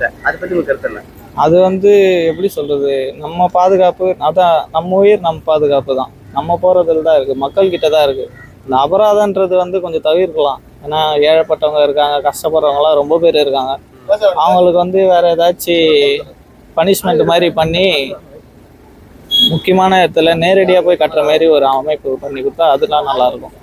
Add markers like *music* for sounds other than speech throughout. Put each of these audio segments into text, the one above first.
சட்டத்தை அதை பத்தி உங்க கருத்து என்ன? அது வந்து எப்படி சொல்றது? நம்ம பாதுகாப்பு அதான் நம்ம உயிர் நம்ம பாதுகாப்பு தான். நம்ம போறதுல தான் இருக்கு. மக்கள் கிட்ட தான் இருக்கு. இந்த அபராதன்றது வந்து கொஞ்சம் தவிர்க்கலாம். ஏன்னா ஏழைப்பட்டவங்க இருக்காங்க கஷ்டப்படுறவங்கலாம் ரொம்ப பேர் இருக்காங்க. அவங்களுக்கு வந்து வேற ஏதாச்சும் பனிஷ்மெண்ட் மாதிரி பண்ணி முக்கியமான இடத்துல நேரடியாக போய் கட்டுற மாதிரி ஒரு அமைப்பு பண்ணி கொடுத்தா அதெல்லாம் நல்லா இருக்கும்.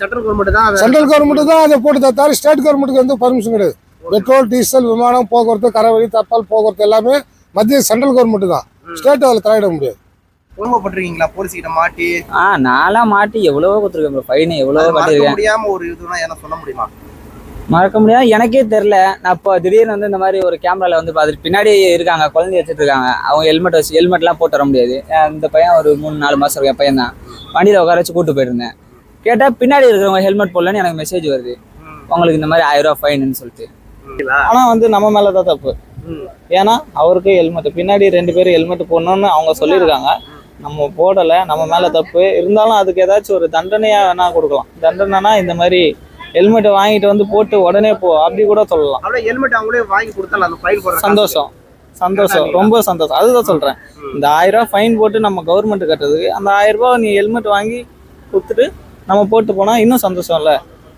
சென்ட்ரல் கவர்மெண்ட் தான் அதை சென்ட்ரல் கவர்மெண்ட் தான் அதை போட்டு தவிர ஸ்டேட் கவர்மெண்ட்டுக்கு வந்து பர்மிஷன் கிடையாது. பெட்ரோல் டீசல் விமானம் போக்குவரத்து கரவழி தப்பால் போக்குவரத்து எல்லாமே மத்திய சென்ட்ரல் கவர்மெண்ட் தான். ஸ்டேட் அதில் தலையிட முடியாது. குடும்பப்பட்டிருக்கீங்களா போலீஸ் கிட்ட மாட்டி? ஆ நான்லாம் மாட்டி எவ்வளவோ கொடுத்துருக்கேன் ப்ரோ ஃபைன் எவ்வளவோ கட்டியிருக்கேன் முடியாம ஒரு இதுனா என்ன சொல்ல முடியுமா? மறக்க முடியாது. எனக்கே தெரில நான் இப்போ திடீர்னு வந்து இந்த மாதிரி ஒரு கேமரால வந்து பார்த்துட்டு பின்னாடி இருக்காங்க குழந்தை வச்சுட்டு இருக்காங்க. அவங்க ஹெல்மெட் வச்சு ஹெல்மெட்லாம் போட்டு வர முடியாது. இந்த பையன் ஒரு மூணு நாலு மாதம் இருக்க பையன் தான். வண்டியில் உட்கார வச்சு கூட்டு போயிருந்தேன். கேட்டால் பின்னாடி இருக்கிறவங்க ஹெல்மெட் போடலன்னு எனக்கு மெசேஜ் வருது. உங்களுக்கு இந்த மாதிரி ஆயிரம் ரூபா ஃபைனுன்னு சொல்லிட்டு. ஆனா வந்து நம்ம மேல தான் தப்பு. ஏன்னா அவருக்கு ஹெல்மெட் பின்னாடி ரெண்டு பேரும் ஹெல்மெட் போடணும்னு அவங்க சொல்லியிருக்காங்க. நம்ம போடல நம்ம மேல தப்பு. இருந்தாலும் அதுக்கு ஏதாச்சும் ஒரு தண்டனையா வேணா கொடுக்கலாம். தண்டனைனா இந்த மாதிரி ஹெல்மெட் வாங்கிட்டு வந்து போட்டு உடனே போ அப்படி கூட சொல்லலாம். ஹெல்மெட் அவங்களே வாங்கி போடுற சந்தோஷம். சந்தோஷம். ரொம்ப சந்தோஷம். அதுதான் சொல்றேன். இந்த ஆயிரம் ரூபாய் ஃபைன் போட்டு நம்ம கவர்மெண்ட் கட்டுறதுக்கு அந்த ஆயிரம் ரூபாய் நீ ஹெல்மெட் வாங்கி கொடுத்துட்டு நம்ம போட்டு போனா இன்னும் சந்தோஷம் இல்ல.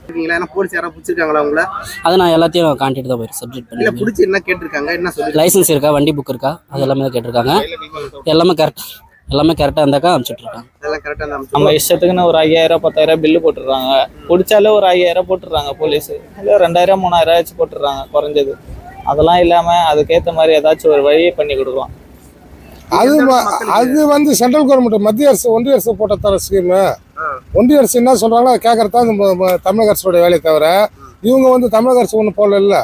இருக்கீங்களா? ஏன்னா போலீஸ் யாராவது பிடிச்சிருக்காங்களா உங்களை? அதை நான் எல்லாத்தையும் கான்டாக்ட் தான் போய் சப்ஜெக்ட் இல்ல பண்ணி பிடிச்சி என்ன கேட்டிருக்காங்க? என்ன சொல்லி லைசன்ஸ் இருக்கா? வண்டி புக் இருக்கா? அது எல்லாமே தான் கேட்டிருக்காங்க. எல்லாமே கரெக்ட் எல்லாமே கரெக்டாக இருந்தாக்கா அனுப்பிச்சுட்ருக்காங்க அதெல்லாம் கரெக்டா நம்ம இஷ்டத்துக்குன்னு ஒரு ஐயாயிரம் பத்தாயிரம் பில்லு போட்டுடுறாங்க. பிடிச்சாலே ஒரு ஐயாயிரம் போட்டுடுறாங்க போலீஸ் இல்லை ரெண்டாயிரம் மூணாயிரம் ஆச்சு போட்டுடுறாங்க குறைஞ்சது. அதெல்லாம் இல்லாம அதுக்கேற்ற மாதிரி ஏதாச்சும் ஒரு வழியை பண்ணி கொடுக்கலாம். அது அது வந்து சென்ட்ரல் கவர்மெண்ட் மத்திய அரசு ஒன்றிய அரசு போட்ட தர ஸ்கீமு ஒன்றிய அரசு என்ன சொல்றாங்களோ அதை கேட்கறது ம- தமிழக அரசோட வேலையை தவிர இவங்க வந்து தமிழக அரசு ஒன்றும் போடல இல்லை.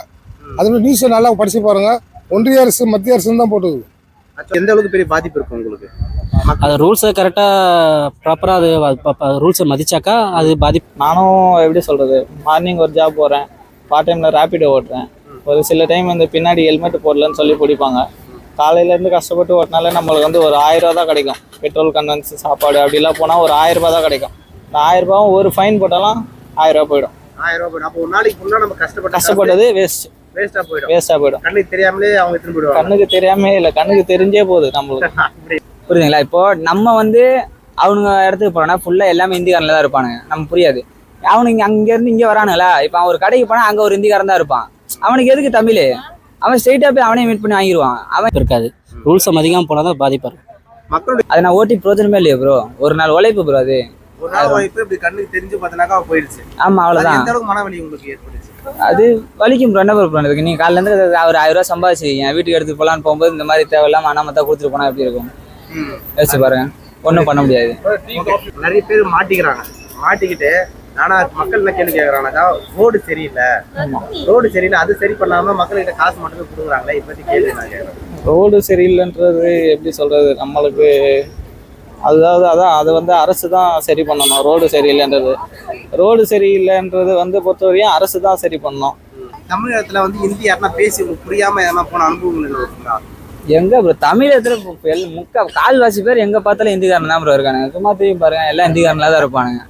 அது நியூஸை நல்லா படிச்சு பாருங்க. ஒன்றிய அரசு மத்திய அரசு தான் போட்டுது. எந்த அளவுக்கு பெரிய பாதிப்பு இருக்கும் உங்களுக்கு? அது ரூல்ஸை கரெக்டாக ப்ராப்பராக அது ரூல்ஸை மதிச்சாக்கா அது பாதிப்பு. நானும் எப்படி சொல்றது? மார்னிங் ஒரு ஜாப் போறேன். பார்ட் டைம்ல ரேபிடோ ஓட்டுறேன். ஒரு சில டைம் வந்து பின்னாடி ஹெல்மெட் போடலன்னு சொல்லி பிடிப்பாங்க. காலையில இருந்து கஷ்டப்பட்டு ஓட்டினாலே நம்மளுக்கு வந்து ஒரு ஆயிரம் ரூபா தான் கிடைக்கும். பெட்ரோல் கண்டன்ஸ் சாப்பாடு அப்படிலாம் போனால் ஒரு ஆயிரம் ரூபாய் தான் கிடைக்கும். இந்த ஆயிரம் ரூபாவும் ஒரு ஃபைன் போட்டாலும் ஆயிரம் ரூபாய் போயிடும். ஆயிரம் ரூபாய் போயிடும். அப்போ ஒரு நாளைக்கு ஃபுல்லா நம்ம கஷ்டப்பட்ட கஷ்டப்பட்டது வேஸ்ட் வேஸ்டா போயிடும். வேஸ்டா போயிடும். கண்ணுக்கு தெரியாமலே அவங்க திரும்பி விடுவாங்க கண்ணுக்கு தெரியாம இல்லை. கண்ணுக்கு தெரிஞ்சே போகுது நம்மளுக்கு. *laughs* புரியுதுங்களா? இப்போ நம்ம வந்து அவனுங்க இடத்துக்கு போனோம்னா ஃபுல்லாக எல்லாமே இந்திக்காரனில் தான் இருப்பானுங்க. நம்ம புரியாது. அவனுங்க அங்கேருந்து இங்கே வரானுங்களா? இப்போ அவன் ஒரு கடைக்கு போனால் அங்கே ஒரு இந்திக்காரன் தான் இருப்பான். அவனுக்கு எதுக்கு தமிழ்? அவன் ஸ்ட்ரெயிட்டாக போய் அவனே மீட் பண்ணி வாங்கிடுவான் அவன் இருக்காது. ரூல்ஸை மதிக்காமல் போனால் தான் பாதிப்பாக இருக்கும் மக்களுடைய அதை நான் ஓட்டி பிரோஜனமே இல்லையா ப்ரோ ஒரு நாள் உழைப்பு ப்ரோ அது. ஒரு நாள் வாய்ப்பு இப்படி கண்ணுக்கு தெரிஞ்சு பார்த்தனாக்கா போயிடுச்சு. ஆமாம் அது அவ்வளோதான் எந்த அளவுக்கு மனவலி உங்களுக்கு ஏற்பட்டுச்சு? அது வலிக்கும் ப்ரோ என்ன ப்ரோ பண்ணுறதுக்கு நீங்கள் காலையிலேருந்து ஒரு ஆயிரம் ரூபா சம்பாதிச்சிருக்கீங்க வீட்டுக்கு எடுத்து போகலான்னு போகும்போது இந்த மாதிரி தேவையில்லாம அனாமத்தா கொடுத்துட்டு போனால் எப்படி இருக்கும். யோசிச்சு பாருங்க. ஒன்றும் பண்ண முடியாது. நிறைய பேர் மாட்டிக்கிறாங்க. மாட்டிக்கிட்டு ஆனா மக்கள் என்ன கேள்வி கேக்குறாங்கனாக்கா ரோடு சரியில்லை. ரோடு சரியில்லை அது சரி பண்ணாம மக்கள்கிட்ட காசு மட்டுமே கொடுக்குறாங்களே இப்ப பத்தி கேள்வி நான் கேட்கறேன் ரோடு சரியில்லைன்றது எப்படி சொல்றது? நம்மளுக்கு அதாவது அதான் அது வந்து அரசு தான் சரி பண்ணணும் ரோடு சரியில்லைன்றது. ரோடு சரியில்லைன்றது வந்து பொறுத்தவரையும் அரசு தான் சரி பண்ணணும். தமிழகத்துல வந்து ஹிந்தி யாருன்னா பேசி புரியாம எதனா போன அனுபவங்கள் எங்க ப்ரோ தமிழகத்துல இப்ப எல் முக்கா கால்வாசி பேர் எங்க பார்த்தாலும் இந்திக்காரன் தான் ப்ரோ இருக்கானுங்க. சும்மா திரும்பி பாருங்க எல்லாம் இந்திக்காரன்ல தான் இருப்பானுங்க.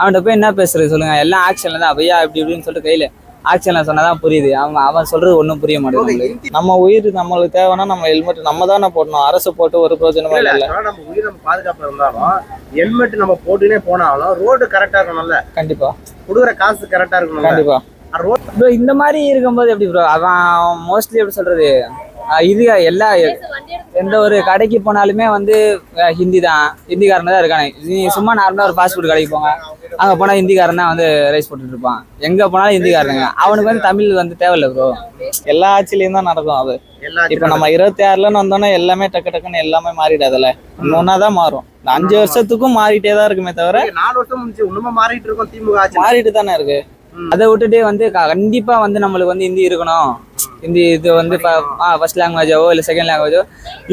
அவன்கிட்ட போய் என்ன பேசுறது சொல்லுங்க. எல்லாம் ஆக்ஷன்ல தான். ஐயா இப்படி இப்படின்னு சொல்லிட்டு கையில ஆக்ஷன்ல சொன்னாதான் புரியுது. அவன் அவன் சொல்றது ஒன்றும் புரிய மாட்டேங்குது நம்ம உயிர் நம்மளுக்கு தேவைன்னா நம்ம ஹெல்மெட் நம்ம தானே போடணும். அரசு போட்டு ஒரு பிரயோஜனமும் இல்ல, நம்ம உயிர் நம்ம பாதுகாப்பு இருந்தாலும் ஹெல்மெட் நம்ம போட்டுனே போனாலும் ரோடு கரெக்டா இருக்கணும்ல. கண்டிப்பா. கொடுக்குற காசு கரெக்டா இருக்கணும்ல. கண்டிப்பா. ரோடு ப்ரோ இந்த மாதிரி இருக்கும்போது எப்படி ப்ரோ அவன் மோஸ்ட்லி எப்படி சொல்றது? இது எல்லா எந்த ஒரு கடைக்கு போனாலுமே வந்து ஹிந்தி தான். ஹிந்திக்காரன் தான் இருக்கானே நீ சும்மா நார்மலாக ஒரு ஃபாஸ்ட் ஃபுட் கடைக்கு போங்க. அங்கே போனால் ஹிந்திக்காரன் தான் வந்து ரைஸ் போட்டுட்டு இருப்பான். எங்கே போனாலும் ஹிந்திக்காரனுங்க. அவனுக்கு வந்து தமிழ் வந்து தேவையில்ல ப்ரோ எல்லா ஆட்சியிலையும் தான் நடக்கும் அது. இப்போ நம்ம இருபத்தி ஆறுலன்னு வந்தோன்னே எல்லாமே டக்கு டக்குன்னு எல்லாமே மாறிடாதுல்ல. ஒன்னா தான் மாறும். இந்த அஞ்சு வருஷத்துக்கும் மாறிட்டே தான் இருக்குமே தவிர நாலு வருஷம் முடிஞ்சு இன்னுமா மாறிட்டு இருக்கோம் திமுக ஆட்சி. மாறிட்டு தானே இருக்கு. அதை விட்டுட்டு வந்து கண்டிப்பா வந்து நம்மளுக்கு வந்து ஹிந்தி இருக்கணும். ஹிந்தி இது வந்து ஃபர்ஸ்ட் லாங்குவேஜோ இல்லை செகண்ட் லாங்குவேஜோ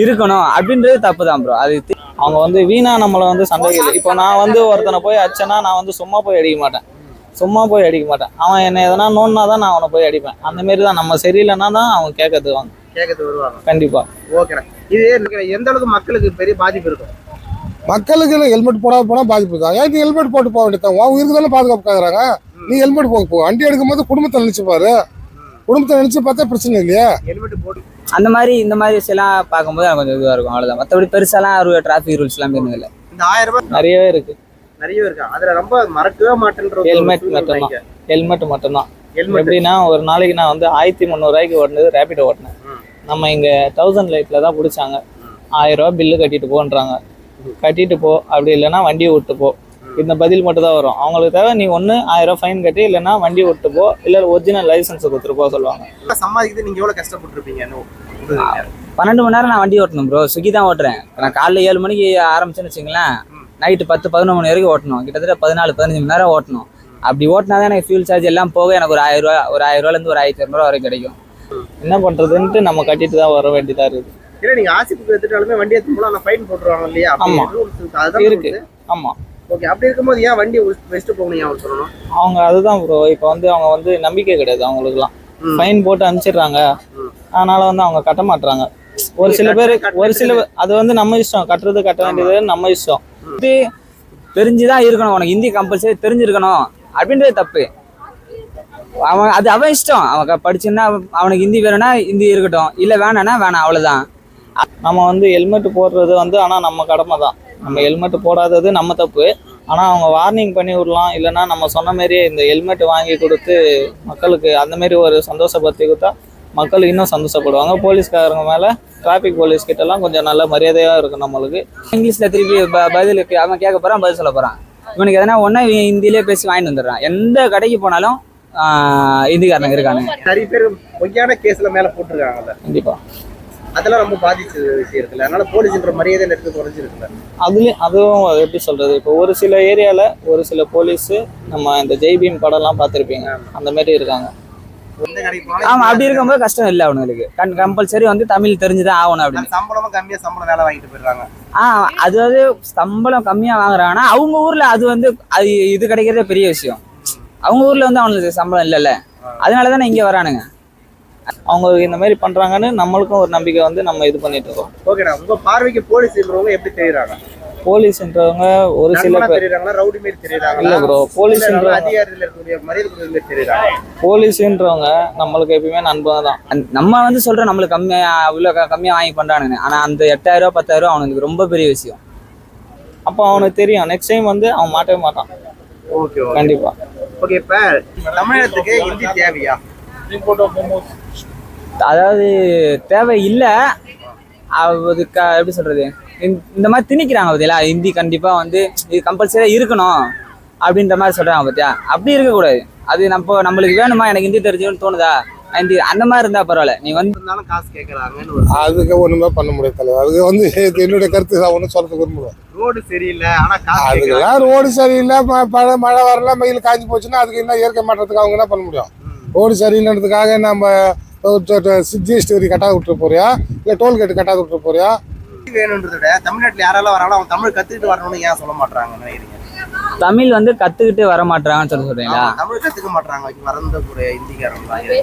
இருக்கணும். அப்படின்றது தப்பு தான் ப்ரோ அது அவங்க வந்து வீணா நம்மளை வந்து சந்தேகம் இப்போ நான் வந்து ஒருத்தனை போய் அடிச்சேன்னா நான் வந்து சும்மா போய் அடிக்க மாட்டேன். சும்மா போய் அடிக்க மாட்டேன். அவன் என்ன எதனா நோன்னா தான் நான் அவனை போய் அடிப்பேன். அந்த மாரி தான் நம்ம சரியில்லைன்னா தான் அவன் கேட்கறதுக்கு வாங்க. கேட்கறது வருவாங்க. கண்டிப்பா. ஓகேண்ணா இது எந்த அளவுக்கு மக்களுக்கு பெரிய பாதிப்பு இருக்கும்? மக்களுக்கு ஹெல்மெட் போடாத போனால் பாதிப்பு தான். ஏன் நீ ஹெல்மெட் போட்டு போக வேண்டியதான் உன் உயிருக்கு தானே பாதுகாப்பு கேட்குறாங்க நீ ஹெல்மெட் போக போ. வண்டி எடுக்கும் போது குடும்பத்தை நினைச்சு பாரு. குடும்பத்தை நினைச்சு பார்த்தா பிரச்சனை இல்லையா. ஹெல்மெட் போட்டு அந்த மாதிரி இந்த மாதிரி விஷயம்லாம் பார்க்கும்போது எனக்கு கொஞ்சம் இதுவாக இருக்கும். அவ்வளோதான் மற்றபடி பெருசாலாம் ஒரு டிராஃபிக் ரூல்ஸ்லாம் இருந்தது இல்லை. இந்த ஆயிரம் ரூபாய் நிறையவே இருக்கு. நிறைய இருக்கு. அதுல ரொம்ப மறக்கவே மாட்டேன்ற Helmet சூழ்நிலை மட்டும்தான். ஹெல்மெட் மட்டும்தான். ஹெல்மெட் எப்படின்னா ஒரு நாளைக்கு நான் வந்து ஆயிரத்தி முந்நூறுவாய்க்கு ஓட்டினது ரேபிடோ ஓட்டினேன். நம்ம இங்கே தௌசண்ட் லைட்டில் தான் பிடிச்சாங்க. ஆயிரம் ரூபா பில்லு கட்டிட்டு போன்றாங்க. கட்டிட்டு போ. அப்படி இல்லைன்னா வண்டியை விட்டு போ. இந்த பதில் மட்டும் தான் வரும். அவங்களுக்கு தேவை நீ ஒன்று ஆயிரம் ஃபைன் கட்டி இல்லைன்னா வண்டி விட்டு போ இல்லை ஒரிஜினல் லைசன்ஸ் கொடுத்துட்டு போக சொல்லுவாங்க. சம்பாதிக்கிறது நீங்க எவ்வளவு கஷ்டப்பட்டிருப்பீங்க? பன்னெண்டு மணி நேரம் நான் வண்டி ஓட்டணும் ப்ரோ ஸ்விக்கி தான் ஓட்டுறேன். நான் காலைல ஏழு மணிக்கு ஆரம்பிச்சேன்னு வச்சுங்களேன் நைட்டு பத்து பதினொன்று மணி வரைக்கும் ஓட்டணும். கிட்டத்தட்ட பதினாலு பதினஞ்சு மணி நேரம் ஓட்டணும். அப்படி ஓட்டினா தான் எனக்கு ஃபியூல் சார்ஜ் எல்லாம் போக எனக்கு ஒரு ஆயிரம் ரூபா ஒரு ஆயிரம் ரூபாலேருந்து ஒரு ஆயிரத்தி இரநூறுவா வரைக்கும் கிடைக்கும். என்ன பண்ணுறதுன்ட்டு நம்ம கட்டிட்டு தான் வர வேண்டியதாக இருக்குது இல்ல நீங்க ஆசிப்புக்கு எடுத்துட்டாலுமே வண்டி எடுத்து நான் ஃபைன் போட்டுருவாங்க இல்லையா? அப்படி ஆமா. rules இருக்கு. ஆமாம் ஓகே அப்படி இருக்கும்போது ஏன் வண்டி வெஸ்ட் போகணும் ஏன் சொல்லணும்? அவங்க அதுதான் ப்ரோ இப்போ வந்து அவங்க வந்து நம்பிக்கை கிடையாது அவங்களுக்குலாம். ஃபைன் போட்டு அனுப்பிச்சிடுறாங்க. அதனால வந்து அவங்க கட்ட மாட்றாங்க. ஒரு சில பேர் ஒரு சில அது வந்து நம்ம இஷ்டம். கட்டுறது கட்ட வேண்டியது நம்ம இஷ்டம். தெரிஞ்சுதான் இருக்கணும். உனக்கு ஹிந்தி கம்பல்சரி தெரிஞ்சிருக்கணும். அப்படின்றது தப்பு. அவன் அது அவன் இஷ்டம். அவன் படிச்சுன்னா அவனுக்கு ஹிந்தி வேணும்னா ஹிந்தி இருக்கட்டும். இல்லை வேணான்னா வேணாம். அவ்வளோதான் நம்ம வந்து ஹெல்மெட் போடுறது வந்து ஆனால் நம்ம கடமை தான் நம்ம ஹெல்மெட் போடாதது நம்ம தப்பு. ஆனால் அவங்க வார்னிங் பண்ணி விடலாம். இல்லைன்னா நம்ம சொன்ன மாதிரியே இந்த ஹெல்மெட் வாங்கி கொடுத்து மக்களுக்கு அந்த மாதிரி ஒரு சந்தோஷப்படுத்தி கொடுத்தா மக்கள் இன்னும் சந்தோஷப்படுவாங்க. போலீஸ்காரங்க மேலே டிராஃபிக் போலீஸ் கிட்டலாம் கொஞ்சம் நல்ல மரியாதையாக இருக்கும் நம்மளுக்கு. இங்கிலீஷில் திருப்பி ப பதிலுக்கு அவன் கேட்க போகிறான் பதில் சொல்ல போகிறான் இவனுக்கு எதனா ஒன்றா ஹிந்திலே பேசி வாங்கிட்டு வந்துடுறான். எந்த கடைக்கு போனாலும் ஆஹ், ஹிந்திக்காரனுங்க இருக்கானுங்க. நிறைய பேர் பொய்யான கேஸ்ல மேல போட்டிருக்காங்கல்ல கண்டிப்பாக அதெல்லாம் ரொம்ப பாதிச்ச விஷயம் இருக்குல்ல. அதனால போலீஸ்ன்ற மரியாதை இடத்துல குறைஞ்சிருக்குல்ல. அதுலேயும் அதுவும் எப்படி சொல்கிறது இப்போ ஒரு சில ஏரியாவில் ஒரு சில போலீஸு நம்ம இந்த ஜெய்பீம் படம்லாம் பார்த்துருப்பீங்க. அந்த மாதிரி இருக்காங்க. போனாலும் அப்படி இருக்கும்போது கஷ்டம் இல்லை அவனுங்களுக்கு. கண் கம்பல்சரி வந்து தமிழ் தெரிஞ்சுதான் ஆகணும் அப்படின்னு. சம்பளமும் கம்மியா சம்பளம் வேலை வாங்கிட்டு போயிடுறாங்க. ஆ அது வந்து சம்பளம் கம்மியாக வாங்குறாங்கன்னா அவங்க ஊரில் அது வந்து அது இது கிடைக்கிறதே பெரிய விஷயம். அவங்க ஊரில் வந்து அவனுக்கு சம்பளம் இல்லைல்ல. அதனால தானே இங்கே வரானுங்க. அவங்க இந்த மாதிரி பண்ணுறாங்கன்னு நம்மளுக்கும் ஒரு நம்பிக்கை வந்து நம்ம இது பண்ணிட்டு இருக்கோம். ஓகேண்ணா உங்க பார்வைக்கு போலீஸ்ன்றவங்க எப்படி தெரியுறாங்க? போலீஸ்ன்றவங்க ஒரு சில பேர் ரவுடி மாதிரி தெரியுறாங்களா? இல்ல ப்ரோ இல்ல போலீஸ்ன்ற அதிகாரத்துல இருக்கக்கூடிய மரியாதை கொடுக்குற மாதிரி தெரியுறாங்க. போலீஸ்ன்றவங்க நம்மளுக்கு எப்பயுமே நண்பன் தான். நம்ம வந்து சொல்கிறோம் நம்மளுக்கு கம்மியாக இவ்வளோ கம்மியாக வாங்கி பண்ணுறானுங்க ஆனால் அந்த எட்டாயிரம் ரூபா பத்தாயிரம் ரூபா அவனுக்கு ரொம்ப பெரிய விஷயம். அப்போ அவனுக்கு தெரியும். நெக்ஸ்ட் டைம் வந்து அவன் மாட்டவே மாட்டான். Okay okay. கண்டிப்பா. ஓகே இப்ப தமிழகத்துக்கு ஹிந்தி தேவையா? அதாவது தேவை இல்லை அது க எப்படி சொல்கிறது இந்த மாதிரி திணிக்கிறாங்க பார்த்தீங்களா ஹிந்தி கண்டிப்பாக வந்து இது கம்பல்சரியாக இருக்கணும் அப்படின்ற மாதிரி சொல்கிறாங்க பார்த்தியா அப்படி இருக்கக்கூடாது. அது நம்ம நம்மளுக்கு வேணுமா? எனக்கு ஹிந்தி தெரிஞ்சுன்னு தோணுதா? ஹிந்தி அந்த மாதிரி இருந்தால் பரவாயில்ல. நீ வந்து காசு கேக்குறாங்கன்னு ஒரு அதுக்கு ஒண்ணுமே பண்ண முடியாது தலைவர் அதுக்கு வந்து இது என்னுடைய கருத்து நான் ஒன்றும் சொல்றதுக்கு விரும்பல ரோடு சரியில்லை ஆனா காசு கேக்குறாங்க. அதுக்கெல்லாம் ரோடு சரியில்லை மழை மழை வரல மயில் காஞ்சி போச்சுன்னா அதுக்கு என்ன இயற்கை மாற்றத்துக்கு அவங்க என்ன பண்ண முடியும்? ரோடு சரியில்லைன்றதுக்காக நம்ம ஜிஎஸ்டி வரி கட்டாத விட்டுட்டு போறியா? இல்லை டோல்கேட் கட்டாத விட்டுட்டு போறியா? வேணுன்றத விட தமிழ்நாட்டுல யாரெல்லாம் வராங்களோ அவங்க தமிழ் கத்துக்கிட்டு வரணும்னு ஏன் சொல்ல மாட்டாங்க நினைக்கிறீங்க? தமிழ் வந்து கற்றுக்கிட்டு வர மாட்டாங்கன்னு சொல்லி சொல்கிறீங்களா ஆமா, தமிழ் கத்துக்க மாட்டாங்க வரந்த ஒரு ஹிந்திக்காரங்க